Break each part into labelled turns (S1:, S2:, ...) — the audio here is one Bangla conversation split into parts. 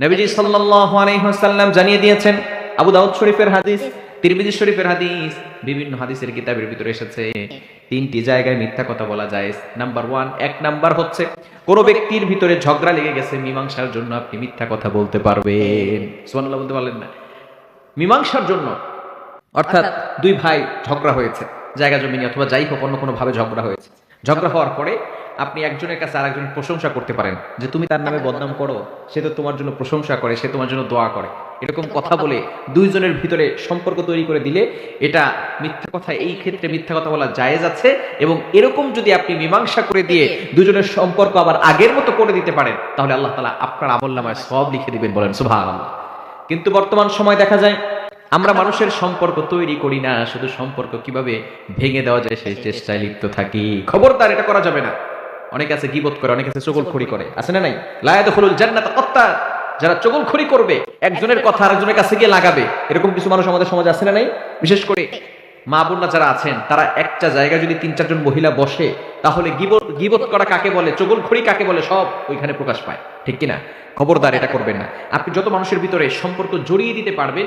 S1: নবীজি ওয়াসাল্লাম জানিয়ে দিয়েছেন আবু দাউদ শরীফের হাদিস তিরমিজি শরীফের হাদিস বিভিন্ন হাদিসের কিতাবের ভিতরে এসেছে। তিনটি জায়গায় মিথ্যা কথা বলা যায়। নাম্বার ওয়ান এক নাম্বার হচ্ছে কোন ব্যক্তির ভিতরে ঝগড়া লেগে গেছে মীমাংসার জন্য আপনি মিথ্যা কথা বলতে পারবেন। সুবহানাল্লাহ বলতে পারলেন না। মীমাংসার জন্য অর্থাৎ দুই ভাই ঝগড়া হয়েছে জায়গা জমি অথবা যাই হোক অন্য কোনো ভাবে ঝগড়া হয়েছে। ঝগড়া হওয়ার পরে আপনি একজনের কাছে আরেকজনের প্রশংসা করতে পারেন যে তুমি তার নামে বদনাম করো সে তো তোমার জন্য প্রশংসা করে সে তোমার জন্য দোয়া করে। এরকম কথা বলে দুইজনের ভিতরে সম্পর্ক তৈরি করে দিলে এটা মিথ্যা কথা এই ক্ষেত্রে মিথ্যা কথা বলা জায়েজ আছে এবং এরকম যদি আপনি মীমাংসা করে দিয়ে দুজনের সম্পর্ক আবার আগের মতো করে দিতে পারেন তাহলে আল্লাহ তালা আপনার আমল নামায় সব লিখে দিবেন বলেন সুভাষ কিন্তু বর্তমান সময় দেখা যায় আমরা মানুষের সম্পর্ক তৈরি করি না শুধু সম্পর্ক কীভাবে ভেঙে দেওয়া যায় সেই চেষ্টায় লিপ্ত থাকি। খবরদার এটা করা যাবে না। অনেক আছে গিবত করে অনেক আছে চগলখড়ি করে। আছে না নাই? লায়াত হলুল জান্নাত কত্তার যারা চগলখড়ি করবে একজনের কথা আরেকজনের কাছে গিয়ে লাগাবে। এরকম কিছু মানুষ আমাদের সমাজে আছে না নাই? বিশেষ করে মা বোনরা যারা আছেন তারা একটা জায়গায় যদি তিন চারজন মহিলা বসে তাহলে গিবত গিবত করা কাকে বলে চগলখড়ি কাকে বলে সব ওইখানে প্রকাশ পায়। ঠিক কিনা? খবরদার এটা করবেন না। আপনি যত মানুষের ভিতরে সম্পর্ক জড়িয়ে দিতে পারবেন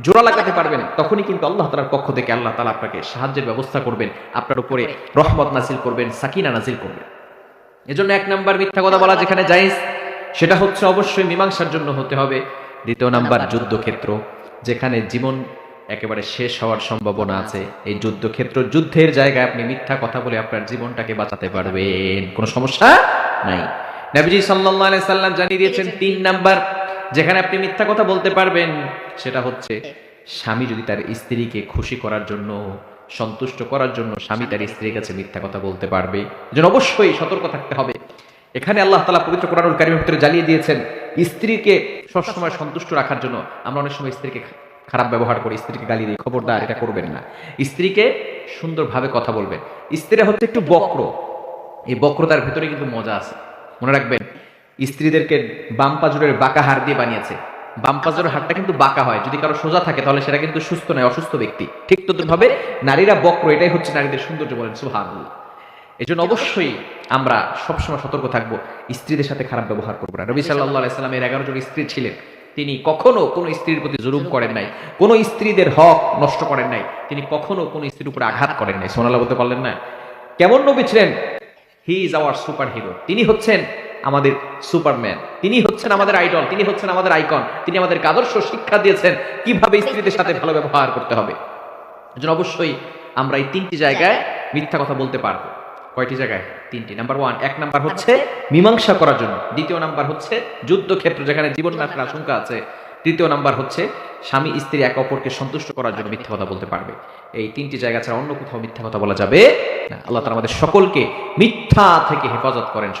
S1: জোড়া লাগাতে পারবেন তখনই কিন্তু আল্লাহ তালার পক্ষ থেকে আল্লাহ তালা আপনাকে সাহায্যের ব্যবস্থা করবেন আপনার উপরে রহমত নাজিল করবেন সাকিনা নাজিল করবেন। এজন্য এক নাম্বার মিথ্যা কথা বলা যেখানে যাইজ সেটা হচ্ছে অবশ্যই মীমাংসার জন্য হতে হবে। দ্বিতীয় নাম্বার যুদ্ধক্ষেত্র, যেখানে জীবন একেবারে শেষ হওয়ার সম্ভাবনা আছে। এই যুদ্ধক্ষেত্র যুদ্ধের জায়গায় আপনি মিথ্যা কথা বলে আপনার জীবনটাকে বাঁচাতে পারবেন। কোনো সমস্যা নাই। নবীজি আলাইহি সাল্লাম জানিয়ে দিয়েছেন তিন নাম্বার, যেখানে আপনি মিথ্যা কথা বলতে পারবেন, সেটা হচ্ছে স্বামী যদি তার স্ত্রীকে খুশি করার জন্য সন্তুষ্ট করার জন্য স্বামী তার স্ত্রীর কাছে মিথ্যা কথা বলতে পারবে। এজন্য অবশ্যই সতর্ক থাকতে হবে। এখানে আল্লাহ তালা পবিত্র কোরআনুল কারিমের ভিতরে জ্বালিয়ে দিয়েছেন স্ত্রীকে সবসময় সন্তুষ্ট রাখার জন্য। আমরা অনেক সময় স্ত্রীকে খারাপ ব্যবহার করি, স্ত্রীকে গালি দিই, খবরদার, এটা করবেন না। স্ত্রীকে সুন্দরভাবে কথা বলবেন। স্ত্রীরা হচ্ছে একটু বক্র। এই বক্রতার ভেতরে কিন্তু মজা আছে। মনে রাখবেন, স্ত্রীদেরকে বাম পাজরের বাঁকা হার দিয়ে বানিয়েছে। বাম পাজরের হাড়টা কিন্তু বাঁকা হয়। যদি কারও সোজা থাকে, তাহলে সেটা কিন্তু সুস্থ নয়, অসুস্থ ব্যক্তি। ঠিক তদ্রুপভাবে নারীরা বক্র, এটাই হচ্ছে নারীদের সৌন্দর্য বলেন, সুবহানাল্লাহ। এই জন্য অবশ্যই আমরা সবসময় সতর্ক থাকব, স্ত্রীদের সাথে খারাপ ব্যবহার করব না। রবি সাল্লাহ আলাইসাল্লামের এগারো জন স্ত্রী ছিলেন। তিনি কখনো কোনো স্ত্রীর প্রতি জুলুম করেন নাই, কোনো স্ত্রীদের হক নষ্ট করেন নাই, তিনি কখনো কোনো স্ত্রীর উপরে আঘাত করেন নাই। সোনালা বলতে পারলেন না। কেমন নবী ছিলেন? He is our super hero তিনি হচ্ছেন আমাদের সুপারম্যান। তিনি হচ্ছেন আমাদের আইডল, তিনি হচ্ছেন আমাদের আইকন, তিনি আমাদেরকে আদর্শ শিক্ষা দিয়েছেন কীভাবে স্ত্রীদের সাথে ভালো ব্যবহার করতে হবে। এজন্য অবশ্যই আমরা এই তিনটি জায়গায় মিথ্যা কথা বলতে পারব। কয়টি জায়গায়? তিনটি। নাম্বার ওয়ান এক নাম্বার হচ্ছে মীমাংসা করার জন্য। দ্বিতীয় নাম্বার হচ্ছে যুদ্ধক্ষেত্র, যেখানে জীবন নাশের আশঙ্কা আছে। তৃতীয় নাম্বার হচ্ছে স্বামী স্ত্রী একে অপরকে সন্তুষ্ট করার জন্য মিথ্যা কথা বলতে পারবে। এই তিনটি জায়গা ছাড়া অন্য কোথাও মিথ্যা কথা বলা যাবে আল্লাহ তালা আমাদের সকলকে মিথ্যা থেকে হেফাজত করেন।